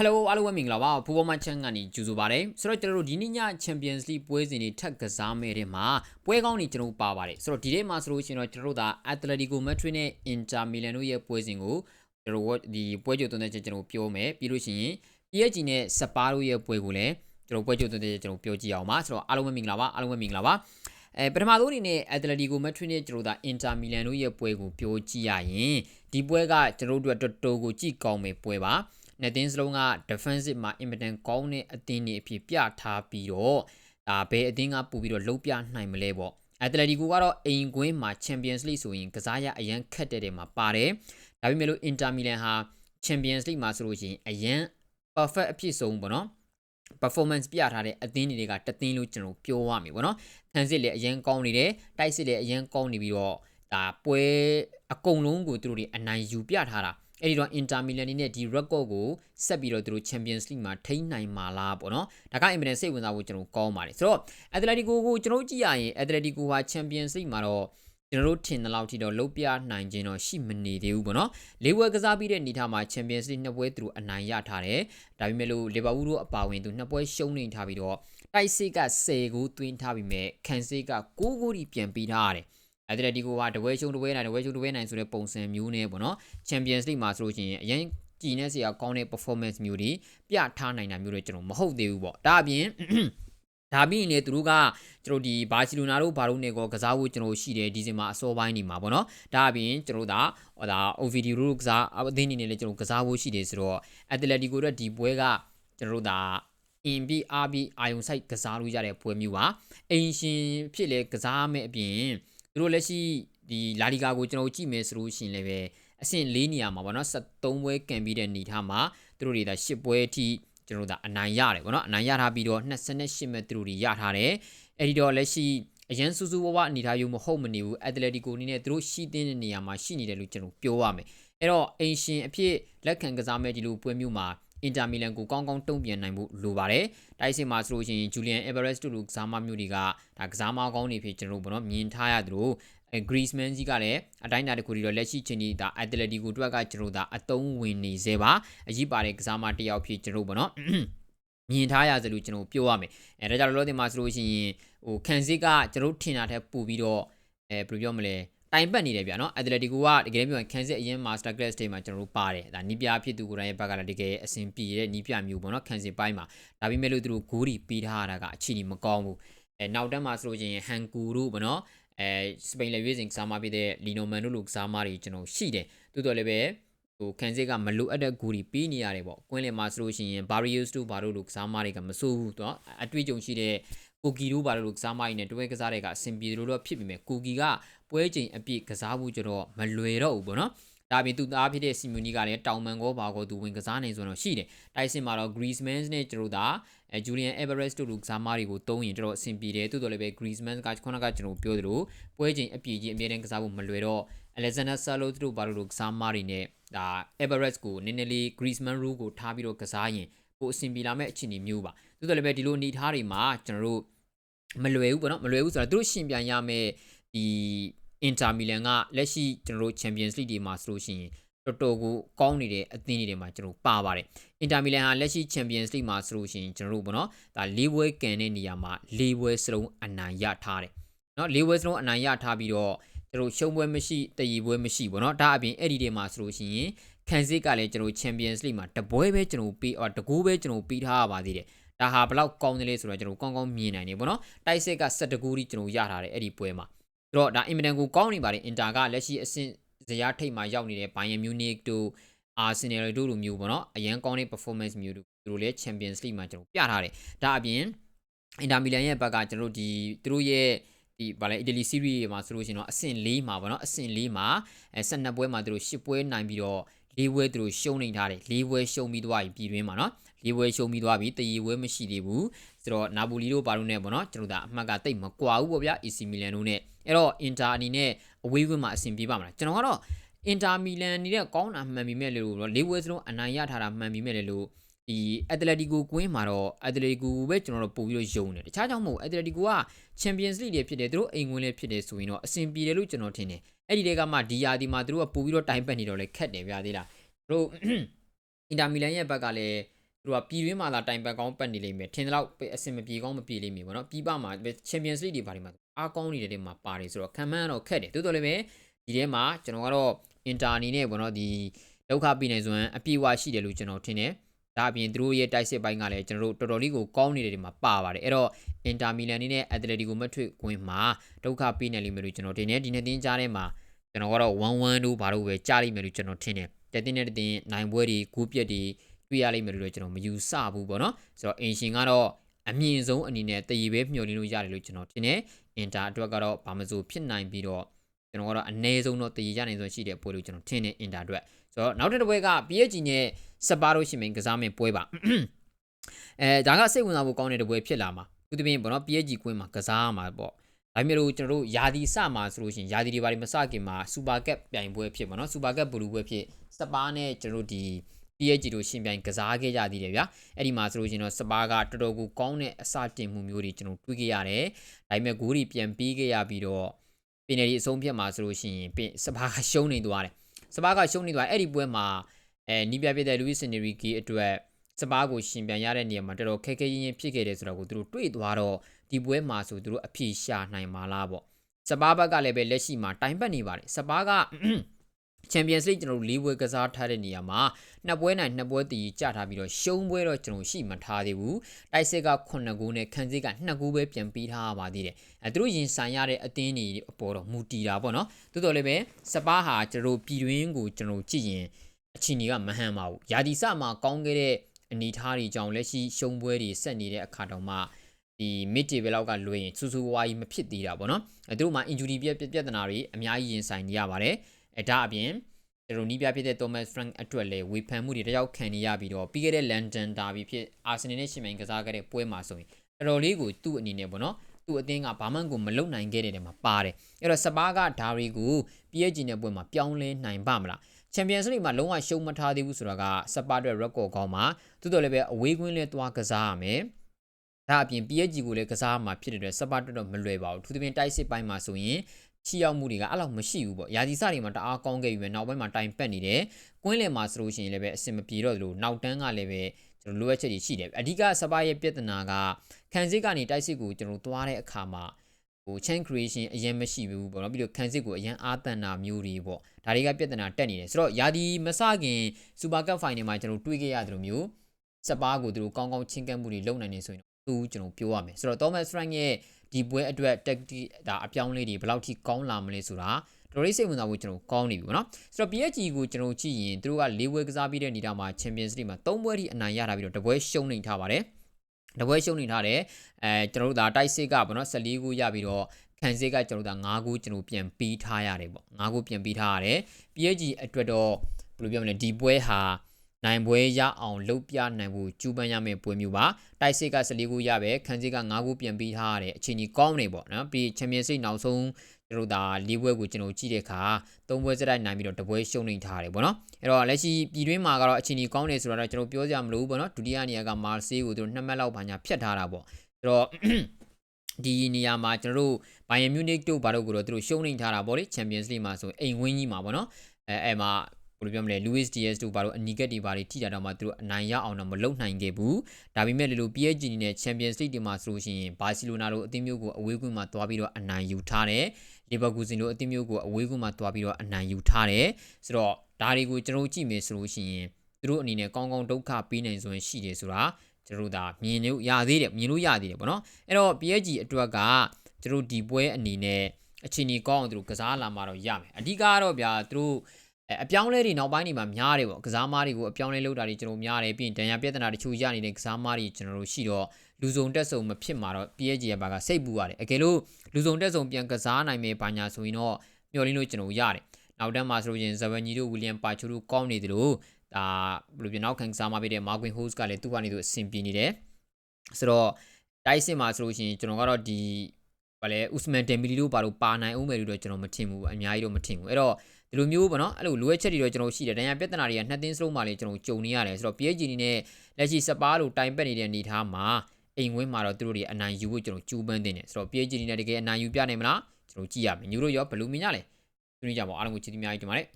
Hello အားလုံးပဲမင်္ဂလာပါဖူဘောမချန်ကနေကြိုဆိုပါရစေဆိုတော့ကျွန်တော်တို့ဒီနေ့ည Champions League ပွဲစဉ်တွေထပ်ကစားမဲ့တဲ့မှာပွဲကောင်းတွေကျွန်တော်တို့ပါပါတယ်ဆိုတော့ဒီနေ့မှာဆိုလို့ရှိရင်တော့ကျွန်တော်တို့ဒါ Atletico Madrid နဲ့ Inter Milan တို့ရဲ့ပွဲစဉ်ကိုကျွန်တော်တို့ဒီပွဲကြိုသွင်းတဲ့ချက်ကျွန်တော်ပြောမယ်ပြီးလို့ရှိရင် PSG နဲ့ Spa တို့ရဲ့ပွဲကိုလည်းကျွန်တော်ပွဲကြိုသွင်းတဲ့ချက်ကျွန်တော်ပြောကြည့်အောင်ပါဆိုတော့အားလုံးပဲမင်္ဂလာပါအားလုံးပဲမင်္ဂလာပါအဲပထမဆုံးအနေနဲ့ Atletico Madrid နဲ့ကျွန်တော်တို့ဒါ Inter Milan တို့ရဲ့ပွဲကိုပြောကြည့်ရရင်ဒီပွဲကကျွန်တော်တို့အတွက်တော်တော်ကိုကြည့်ကောင်းမယ်ပွဲပါ နှစ်သင်းစလုံးက defensive မှာ immediate ကောင်းတဲ့အသင်းတွေအဖြစ်ပြထားပြီးတော့ဒါဘယ်အသင်းကပို့ပြီးတော့လုံးပြနိုင်မလဲပေါ့အက်တလက်တီကိုကတော့အိမ်ကွင်းမှာ Champions League ဆိုရင်ကစားရအရန်ခက်တဲ့တယ်မှာပါတယ်ဒါပေမဲ့လို့ Inter Milan ဟာ Champions League မှာဆိုလို့ရှိရင်အရန် perfect အဖြစ်ဆုံးပေါ့နော် performance ပြထားတဲ့အသင်းတွေကတသင်းလို့ကျွန်တော်ပြောရမယ်ပေါ့နော်ခံစစ်လည်းအရန်ကောင်းနေတယ်တိုက်စစ်လည်းအရန်ကောင်းနေပြီးတော့ဒါပွဲအကုန်လုံးကိုသူတို့တွေအနိုင်ယူပြထားတာ အဲ့ဒီတော့ Inter Milan နေနဲ့ဒီ record ကိုဆက်ပြီးတော့သူတို့ Champions League မှာထိန်းနိုင်မှာလားပေါ့နော်ဒါကအင်မတန်စိတ်ဝင်စားဖို့ကျွန်တော်ကောင်းပါတယ်ဆိုတော့ Atletico ကိုကျွန်တော်ကြည့်ရရင် Atletico ဟာ Champions League မှာတော့ကျွန်တော်တို့ထင်တဲ့လောက်ထိတော့လုံးပြနိုင်ခြင်းတော့ရှိမနေသေးဘူးပေါ့နော်လေးပွဲကစားပြီးတဲ့အနေထားမှာ Champions League နှစ်ပွဲသူတို့အနိုင်ရထားတယ်ဒါပေမဲ့လို့ Liverpool တို့အပါဝင်သူနှစ်ပွဲရှုံးနေထားပြီးတော့တိုက်စစ်က10ကိုသွင်းထားပြီးမဲ့ခံစစ်က9ကိုထိပြန်ပြီးထားရတယ် အက်တလက်တီကိုကတပွဲရှုံးတပွဲနိုင်တပွဲရှုံးတပွဲနိုင်ဆိုတဲ့ပုံစံမျိုးနဲ့ပေါ့နော် Champions League မှာဆိုလို့ရှိရင်အရင်ကြည်နေစရာကောင်းတဲ့ performance မျိုးတွေပြထားနိုင်တာမျိုးတွေကျွန်တော်မဟုတ်သေးဘူးပေါ့ဒါအပြင်ဒါပြီးရင်လေသူတို့ကကျွန်တော်ဒီဘာစီလိုနာတို့ဘာလို့နေကောကစားဖို့ကျွန်တော်ရှိတယ်ဒီစင်မှာအစောပိုင်းနေမှာပေါ့နော်ဒါအပြင်ကျွန်တော်ဒါဟောဒါ OVD တို့ကစားအသင်းနေနဲ့လည်းကျွန်တော်ကစားဖို့ရှိတယ်ဆိုတော့ Atletico တို့ဒီပွဲကကျွန်တော်တို့ဒါအင်ပြီးအားပြီးအာယုံဆိုင်ကစားလို့ရတဲ့ပွဲမျိုးပါအင်ရှင်ဖြစ်လေကစားမဲ့အပြင်သူ တို့လက်ရှိဒီလာလီဂါကိုကျွန်တော်ကြည့်မယ်ဆိုလို့ရှိရင်လည်းပဲအဆင့်၄နေရာမှာပေါ့နော်73ပွဲကန်ပြီးတဲ့နေထားမှာသူတို့တွေဒါ10ပွဲအထိကျွန်တော်တို့ဒါအနိုင်ရတယ်ပေါ့နော်အနိုင်ရထားပြီးတော့28မဲ့သူတို့တွေရထားတယ်အဲ့ဒီတော့လက်ရှိအရန်စူးစူးဝဝအနေထားယူမဟုတ်မနေဘူးအက်တလက်တီကိုအနေနဲ့သူတို့ရှိတဲ့နေရာမှာရှိနေတယ်လို့ကျွန်တော်ပြောရမယ်အဲ့တော့အင်ရှင်အဖြစ်လက်ခံကစားမဲ့ဒီလိုပွဲမျိုးမှာ အင်တာမီလန်ကိုကောင်းကောင်းတုံ့ပြန်နိုင်ဖို့လိုပါတယ်။တိုက်စစ်မှာဆိုလို့ရှိရင်ဂျူလီယန်အက်ဗရက်စ်တို့လိုကစားမမျိုးတွေကဒါကစားမကောင်းနေဖြစ်ကျွန်တော်တို့ဘောနော်မြင်ထားရသလိုအဲဂရီးစ်မန်ကြီးကလည်းအတိုင်းအတာတစ်ခုဒီတော့လက်ရှိချင်းဒီဒါအက်တလက်တီကိုတွက်ကကျွန်တော်တို့ဒါအတုံးဝင်နေစေပါအကြီးပါတဲ့ကစားမတစ်ယောက်ဖြစ်ကျွန်တော်တို့ဘောနော်မြင်ထားရသလိုကျွန်တော်ပြောရမယ်အဲဒါကြောင့်လောလောဆယ်မှာဆိုလို့ရှိရင်ဟိုခန်စစ်ကကျွန်တော်ထင်တာထက်ပိုပြီးတော့အဲဘယ်လိုပြောမလဲ တိုင်ပတ်နေတယ်ဗျာနော်အက်တလက်တီကိုကတကယ်ပြောရင်ခန်စစ်အရင် master class တွေမှာကျွန်တော်တို့ပါတယ်ဒါနီးပြဖြစ်သူကိုယ်တိုင်ရဲ့ဘက်ကလည်းတကယ်အဆင်ပြေတဲ့နီးပြမျိုးပေါ့နော်ခန်စစ်ပိုင်းမှာဒါပေမဲ့လို့သူတို့ဂိုးဒီပေးထားတာကအချီနီမကောင်းဘူးအဲနောက်တက်မှာဆိုလို့ရှိရင်ဟန်ကူတို့ပေါ့နော်အဲစပိန်လက်ရွေးစင်ကစားမဖြစ်တဲ့လီနိုမန်တို့လိုကစားမတွေကျွန်တော်ရှိတယ်တိုးတော်လည်းပဲဟိုကန်စစ်ကမလိုအပ်တဲ့ဂူတွေပေးနေရတယ်ပေါ့ကွင်းလင်မှာဆိုလို့ရှိရင်ဘာရီယိုစ်တို့ဘာတို့လိုကစားမတွေကမဆိုးဘူးတော့အတွေ့အကြုံရှိတဲ့ ကိုကီတို့ဘာလို့ကစားမကြီးနဲ့တွဲကစားတဲ့ကအဆင်ပြေလို့တော့ဖြစ်ပြီမဲ့ကိုကီကပွဲချိန်အပြည့်ကစားဖို့ကြတော့မလွယ်တော့ဘူးပေါ့နော်ဒါပြင်သူသားဖြစ်တဲ့စီမီနီကလည်းတောင်မန်ကောပါကောသူဝင်ကစားနေဆိုတော့ရှိတယ်တိုက်စစ်မှာတော့ Griezmann နဲ့ကျွန်တော်တို့အဲ Julian Alvarez တို့လူကစားမတွေကိုတုံးရင်တော်တော်အဆင်ပြေတယ်တိုးတော်လည်းပဲ Griezmann ကခုနကကျွန်တော်ပြောသလိုပွဲချိန်အပြည့်ကြီးအမြဲတမ်းကစားဖို့မလွယ်တော့ Alexander Salo တို့ဘာလို့ကစားမတွေနဲ့ဒါ Alvarez ကိုနည်းနည်းလေး Griezmann rule ကိုထားပြီးတော့ကစားရင်ပိုအဆင်ပြေလာမဲ့အခြေအနေမျိုးပါ တိုးတော်လည်းပဲဒီလိုအနေထားတွေမှာကျွန်တော်တို့မလွယ်ဘူးပေါ့နော်မလွယ်ဘူးဆိုတော့သူတို့ရှင်ပြန်ရမယ်ဒီအင်တာမီလန်ကလက်ရှိကျွန်တော်တို့ Champions League တွေမှာဆိုလို့ရှိရင်တော်တော်ကိုကောင်းနေတဲ့အသင်းတွေမှာကျွန်တော်ပါပါတယ်အင်တာမီလန်ဟာလက်ရှိ Champions League မှာဆိုလို့ရှိရင်ကျွန်တော်တို့ပေါ့နော်ဒါ၄ပွဲကန်တဲ့နေရာမှာ၄ပွဲစလုံးအနိုင်ရထားတယ်နော်၄ပွဲစလုံးအနိုင်ရထားပြီးတော့ကျွန်တော်ရှုံးပွဲမရှိတည်ရပွဲမရှိပေါ့နော်ဒါအပြင်အဲ့ဒီတွေမှာဆိုလို့ရှိရင်ခံစစ်ကလည်းကျွန်တော် Champions League မှာတပွဲပဲကျွန်တော်ပေးအော်တကူပဲကျွန်တော်ပေးထားရပါသေးတယ် ဒါဟာဘလောက်ကောင်းတယ်လဲဆိုတော့ကျွန်တော်ကောင်းကောင်းမြင်နိုင်နေပေါ့နော်တိုက်စစ်က17ကူကြီးကျွန်တော်ရထားတယ်အဲ့ဒီပွဲမှာဆိုတော့ဒါအင်မတန်ကိုကောင်းနေပါတယ်အင်တာကလက်ရှိအဆင့်ဇယားထိပ်မှာရောက်နေတဲ့ Bayern Munich တို့ Arsenal တို့လိုမျိုးပေါ့နော်အရန်ကောင်းတဲ့ performance မျိုးတို့သူတို့လည်း Champions League မှာကျွန်တော်ပြထားတယ်ဒါအပြင် Inter Milan ရဲ့ဘက်ကကျွန်တော်တို့ဒီသူတို့ရဲ့ဒီဗာလဲ Italy Serie မှာဆိုလို့ရှိရင်တော့အဆင့်၄မှာပေါ့နော်အဆင့်၄မှာအဲ12ပွဲမှာသူတို့10ပွဲနိုင်ပြီးတော့၄ပွဲသူတို့ရှုံးနေထားတယ်၄ပွဲရှုံးပြီးသွားပြီပြည်တွင်းမှာနော် ၄ပွဲရှုံးပြီးသွားပြီတရီပွဲမရှိသေးဘူးဆိုတော့နာပိုလီတို့ဘာလို့ ਨੇ ပေါ့နော်ကျွန်တော်တို့အမှတ်ကတိတ်မကွာဘူးပေါ့ဗျာ AC Milan တို့ ਨੇ အဲ့တော့ Inter အနေနဲ့အဝေးဝင်းမှာအဆင်ပြေပါမလားကျွန်တော်ကတော့အင်တာမီလန်နေတဲ့ကောင်းတာမှန်ပြီမဲ့လေလို့လေးဝဲစလုံးအနိုင်ရထားတာမှန်ပြီမဲ့လေလို့ဒီအက်တလက်တီကိုကွင်းမှာတော့အက်တလက်တီကိုပဲကျွန်တော်တို့ပို့ပြီးတော့ယုံတယ်တခြားကြောင့်မဟုတ်အက်တလက်တီကိုကချန်ပီယံစ်လိတွေဖြစ်တယ်သူတို့အိမ်ဝင်လည်းဖြစ်တယ်ဆိုရင်တော့အဆင်ပြေတယ်လို့ကျွန်တော်ထင်တယ်အဲ့ဒီတွေကမှဒီယာဒီမှာသူတို့ကပို့ပြီးတော့တိုင်ပတ်နေတော့လဲခက်တယ်ဗျာသေးလားတို့အင်တာမီလန်ရဲ့ဘက်ကလည်း တို့ကပြည်တွင်းမှာလာတိုင်ပတ်ကောင်းပတ်နေလိမ့်မယ်ထင်တယ်လို့အဆင်မပြေကောင်းမပြေလိမ့်မယ်ပေါ့နော်ပြည်ပမှာချန်ပီယံစ်လိတွေဘာတွေမှာအားကောင်းနေတဲ့တွေမှာပါတယ်ဆိုတော့ခံမှန်းတော့ခက်တယ်တိုးတော်လည်းပဲဒီထဲမှာကျွန်တော်ကတော့အင်တာအနေနဲ့ပေါ့နော်ဒီဒုက္ခပြည်နိုင်စွမ်းအပြည့်အဝရှိတယ်လို့ကျွန်တော်ထင်တယ်ဒါအပြင်သူတို့ရဲ့တိုက်စစ်ပိုင်းကလည်းကျွန်တော်တို့တော်တော်လေးကိုကောင်းနေတဲ့တွေမှာပါပါတယ်အဲ့တော့အင်တာမီလန်နဲ့အက်တလက်တီကိုမထွေကွင်းမှာဒုက္ခပေးနိုင်လိမ့်မယ်လို့ကျွန်တော်ထင်တယ်ဒီနေ့တင်းကြားထဲမှာကျွန်တော်ကတော့1-1တို့ဘာလို့ပဲကြားလိမ့်မယ်လို့ကျွန်တော်ထင်တယ်တဲ့တင်းတဲ့တင်းနိုင်ပွဲတွေကူးပြက်တွေ တွေ့ရလိမ့်မယ်လို့လည်းကျွန်တော်မယူဆဘူးပေါ့နော်ဆိုတော့အင်ရှင်ကတော့အမြင့်ဆုံးအနေနဲ့တည်ရည်ပဲမျှော်လင့်လို့ရတယ်လို့ကျွန်တော်ထင်တယ်အင်တာအတွက်ကတော့ဘာမစိုးဖြစ်နိုင်ပြီးတော့ကျွန်တော်ကတော့အနည်းဆုံးတော့တည်ရည်ရနိုင်စွမ်းရှိတဲ့ပွဲလို့ကျွန်တော်ထင်တယ်အင်တာအတွက်ဆိုတော့နောက်တစ်ပွဲက PSG နဲ့စပါလို့ရှိရင်ကစားမင်းပွဲပါအဲဒါကစိတ်ဝင်စားဖို့ကောင်းတဲ့ပွဲဖြစ်လာမှာသူတပင်းပေါ့နော် PSG ကွင်းမှာကစားမှာပေါ့ဒါပေမဲ့လို့ကျွန်တော်တို့ယာဒီစမှာဆိုလို့ရှိရင်ယာဒီတွေဘာတွေမစခင်မှာစူပါကပ်ပြိုင်ပွဲဖြစ်ပါနော်စူပါကပ်ဘလူးပွဲဖြစ်စပါနဲ့ကျွန်တော်တို့ဒီ PSG တို့ရှင်ပြိုင်ကစားခဲ့ကြသေးတယ်ဗျာအဲ့ဒီမှာဆိုလို့ရှိရင်တော့စပါကတော်တော်ကိုကောင်းတဲ့အစတင်မှုမျိုးတွေကျွန်တော်တွေ့ခဲ့ရတယ်ဒါပေမဲ့ဂိုးတွေပြန်ပြီးခဲ့ရပြီးတော့ပင်နယ်ဒီအဆုံးဖြတ်မှာဆိုလို့ရှိရင်ပင်စပါကရှုံးနေသွားတယ်စပါကရှုံးနေသွားအဲ့ဒီပွဲမှာအဲနီးပြပြတဲ့လူးစ်စင်နရီကီအတွက်စပါးကိုရှင်ပြန်ရတဲ့နေရာမှာတော်တော်ခက်ခဲရင်းရင်းဖြစ်ခဲ့တယ်ဆိုတော့ကိုသူတို့တွေ့သွားတော့ဒီပွဲမှာဆိုသူတို့အဖြေရှာနိုင်မှာလားပေါ့စပါးဘက်ကလည်းပဲလက်ရှိမှာတိုင်ပတ်နေပါတယ်စပါးက ချန်ပီယံစ်လိကျွန်တော်တို့၄ပွဲကစားထားတဲ့နေရာမှာနှစ်ပွဲနိုင်နှစ်ပွဲတည်ကြထားပြီးတော့ရှုံးပွဲတော့ကျွန်တော်ရှိမထားသေးဘူးတိုက်စစ်က9ဂိုးနဲ့ခန်းစစ်က2ဂိုးပဲပြန်ပြီးထားပါသေးတယ်အဲသူတို့ရင်ဆိုင်ရတဲ့အသင်းတွေအပေါ်တော့မူတည်တာပေါ့နော်တိုးတော်လည်းပဲစပါးဟာကျွန်တော်တို့ပြည်တွင်းကိုကျွန်တော်ကြည့်ရင်အချင်းကြီးကမဟန်ပါဘူးယာဒီစမှာကောင်းခဲ့တဲ့အနေထားတွေကြောင့်လက်ရှိရှုံးပွဲတွေဆက်နေတဲ့အခါတောင်မှဒီ mid table လောက်ကလွှဲရင်စူးစူးဝါးကြီးမဖြစ်သေးတာပေါ့နော်အဲသူတို့မှာ injury ပြပြဿနာတွေအများကြီးရင်ဆိုင်နေရပါတယ် အဲဒါအပြင်ကျွန်တော်နီးပြဖြစ်တဲ့ Thomas Frank အတွက်လည်းဝေဖန်မှုတွေတယောက်ခံနေရပြီးတော့ပြီးခဲ့တဲ့ London Derby ဖြစ် Arsenal နဲ့ရှင်မိုင်ကစားခဲ့တဲ့ပွဲမှာဆိုရင်တော်တော်လေးကိုသူ့အနေနဲ့ပေါ့နော်သူ့အသင်းကဘာမှကိုမလုံနိုင်ခဲ့တဲ့နေရာမှာပါတယ်အဲ့တော့စပါးကဒါရီကို PSG နဲ့ပွဲမှာပြောင်းလဲနိုင်ပါမလားချန်ပီယံစ်လိမှာလုံးဝရှုံးမထားသေးဘူးဆိုတာကစပါအတွက် record ကောင်းမှာသို့တော်လည်းပဲအဝေးကွင်းလဲသွားကစားရမယ်ဒါအပြင် PSG ကိုလည်းကစားမှာဖြစ်တဲ့အတွက်စပါအတွက်တော့မလွယ်ပါဘူးသူသဖြင့်တိုက်စစ်ပိုင်းမှာဆိုရင် ချီရောက်မှုတွေကအဲ့လောက်မရှိဘူးပေါ့ယာဒီစတွေမှာတအားကောင်းခဲ့ပြီပဲနောက်ပိုင်းမှာတိုင်ပတ်နေတယ်ကွင်းလယ်မှာဆိုလို့ရှိရင်လည်းပဲအဆင်မပြေတော့သလိုနောက်တန်းကလည်းပဲကျွန်တော်လိုအပ်ချက်တွေရှိတယ်အဓိကစပါရဲ့ပြဿနာကခံစစ်ကနေတိုက်စစ်ကိုကျွန်တော်သွားတဲ့အခါမှာဟို chain creation အရင်မရှိဘူးပေါ့နော်ပြီးတော့ခံစစ်ကိုအရင်အားတန်တာမျိုးတွေပေါ့ဒါတွေကပြဿနာတက်နေတယ်ဆိုတော့ယာဒီမစခင် Super Cup Final မှာကျွန်တော်တွေးခဲ့ရတယ်လို့မျိုးစပါးကိုသူတို့ကောင်းကောင်းချင်းကပ်မှုတွေလုပ်နိုင်နေဆိုရင်သူကျွန်တော်ပြောရမယ်ဆိုတော့ Thomas Frank ရဲ့ ဒီပွဲအတွက် tactic ဒါအပြောင်းလဲတွေဘယ်လောက်ထိကောင်းလာမလဲဆိုတာတော်ရေးစိတ်ဝင်စားဖို့ကျွန်တော်ကောင်းနေပြီပေါ့နော်ဆိုတော့ PSG ကိုကျွန်တော်ကြည့်ရင်သူတို့က၄ပွဲကစားပြီးတဲ့နေတာမှာ Champions League မှာ၃ပွဲထိအနိုင်ရတာပြီးတော့တပွဲရှုံးနေထားပါတယ်တပွဲရှုံးနေထားတယ်အဲကျွန်တော်တို့ဒါတိုက်စစ်ကပေါ့နော်14ခုရပြီးတော့ခံစစ်ကကျွန်တော်တို့ဒါ9ခုကျွန်တော်ပြန်ပြီးထားရတယ်ပေါ့9ခုပြန်ပြီးထားရတယ် PSG အတွက်တော့ဘယ်လိုပြောမလဲဒီပွဲဟာ နိုင်ပွဲရအောင်လှုပ်ပြနိုင်ဖို့ကြိုးပမ်းရမယ့်ပွဲမျိုးပါတိုက်စစ်က14ခုရပဲခန်းစစ်က9ခုပြန်ပြီးထားရတယ်အချိန်ကြီးကောင်းနေပေါ့နော်ပြီးချန်ပီယံစ်လိနောက်ဆုံးကျွန်တော်ဒါ၄ပွဲကိုကျွန်တော်ကြည့်တဲ့အခါ၃ပွဲစတိုက်နိုင်ပြီးတော့တပွဲရှုံးနေထားတယ်ပေါ့နော်အဲ့တော့လက်ရှိပြည်တွင်းမှာကတော့အချိန်ကြီးကောင်းနေဆိုတော့ကျွန်တော်ပြောစရာမလိုဘူးပေါ့နော်ဒုတိယနေရာကမာဆေးကိုသူတို့နှစ်မှတ်လောက်ဘာညာဖြတ်ထားတာပေါ့အဲ့တော့ဒီနေရာမှာကျွန်တော်တို့ဘိုင်ယန်မြူနစ်တို့ဘာတို့ကိုတော့သူတို့ရှုံးနေထားတာပေါ့လေချန်ပီယံစ်လိမှာဆိုအိမ်ဝင်းကြီးမှာပေါ့နော်အဲအဲမှာ ဘယ်လိုပြောမလဲ Luis Diaz တို့ဘာလို့အနီကက်တွေဘာတွေထိတာတော့မှသူတို့အနိုင်ရအောင်တော့မလုပ်နိုင်ခဲ့ဘူးဒါပေမဲ့လေလို PSG နဲ့ Champions League တွေမှာဆိုလို့ရှိရင်ဘာစီလိုနာတို့အသင်းမျိုးကိုအဝေးကွင်းမှာတွားပြီးတော့အနိုင်ယူထားတယ်လီဗာပူးဇင်တို့အသင်းမျိုးကိုအဝေးကွင်းမှာတွားပြီးတော့အနိုင်ယူထားတယ်ဆိုတော့ဒါတွေကိုကျွန်တော်ကြည့်မယ်ဆိုလို့ရှိရင်သူတို့အနေနဲ့ကောင်းကောင်းဒုက္ခပေးနိုင်စွမ်းရှိတယ်ဆိုတာကျွန်တော်တို့ဒါမြင်လို့ရသေးတယ်မြင်လို့ရသေးတယ်ပေါ့နော်အဲ့တော့ PSG အတွက်ကကျွန်တော်ဒီပွဲအနေနဲ့အချိန်ကြီးကောင်းအောင်သူတို့ကစားလာမှာတော့ရမယ်အဓိကကတော့ဗျာသူတို့ အပြောင်းလဲတွေနောက်ပိုင်းတွေမှာများတယ်ပေါ့ကစားမားတွေကိုအပြောင်းလဲလုပ်တာတွေကျွန်တော်များတယ်ပြီးရင်ဒဏ်ရာပြဿနာတချို့ရနေတဲ့ကစားမားတွေကျွန်တော်တို့ရှိတော့လူစုံတက်စုံမဖြစ်မှာတော့ PSG ရဲ့ဘာကစိတ်ပူရတယ်အကယ်လို့လူစုံတက်စုံပြန်ကစားနိုင်မယ်ဘာညာဆိုရင်တော့မျှော်လင့်လို့ကျွန်တော်ရတယ်နောက်တန်းမှာဆိုရင်ဇဗန်ဂျီတို့ဝီလျံပါချိုတို့ကောင်းနေတယ်လို့ဒါဘယ်လိုပြောနောက်ခံကစားမားပေးတဲ့မာကွင်ဟိုးစ်ကလည်းသူ့ကနေသူအဆင်ပြေနေတယ်ဆိုတော့တိုက်စစ်မှာဆိုလို့ရှိရင်ကျွန်တော်ကတော့ဒီဘာလဲဥစမန်ဒမ်ဘီလီတို့ဘာလို့ပါနိုင်အောင်မယ်လို့တော့ကျွန်တော်မထင်ဘူးအများကြီးတော့မထင်ဘူးအဲ့တော့ ဒီလိုမျိုးပေါ့နော်အဲ့လိုလိုအပ်ချက်တွေတော့ကျွန်တော်ရှိတယ်ဒဏ်ရာပြဿနာတွေကနှစ်သင်းစလုံးမှာလည်းကျွန်တော်ကြုံနေရတယ်ဆိုတော့ PSG အနေနဲ့လက်ရှိစပါးလိုတိုင်ပတ်နေတဲ့အနေအထားမှာအိမ်ဝင်းမှာတော့သူတို့တွေအနိုင်ယူဖို့ကျွန်တော်ကြိုးပမ်းနေတယ်ဆိုတော့ PSG အနေနဲ့တကယ်အနိုင်ယူပြနိုင်မလားကျွန်တော်ကြည့်ရမယ်ညို့တို့ရောဘယ်လိုမြင်ကြလဲသူတို့ကြပါအားလုံးကိုချစ်သမျှကြီးတင်ပါတယ်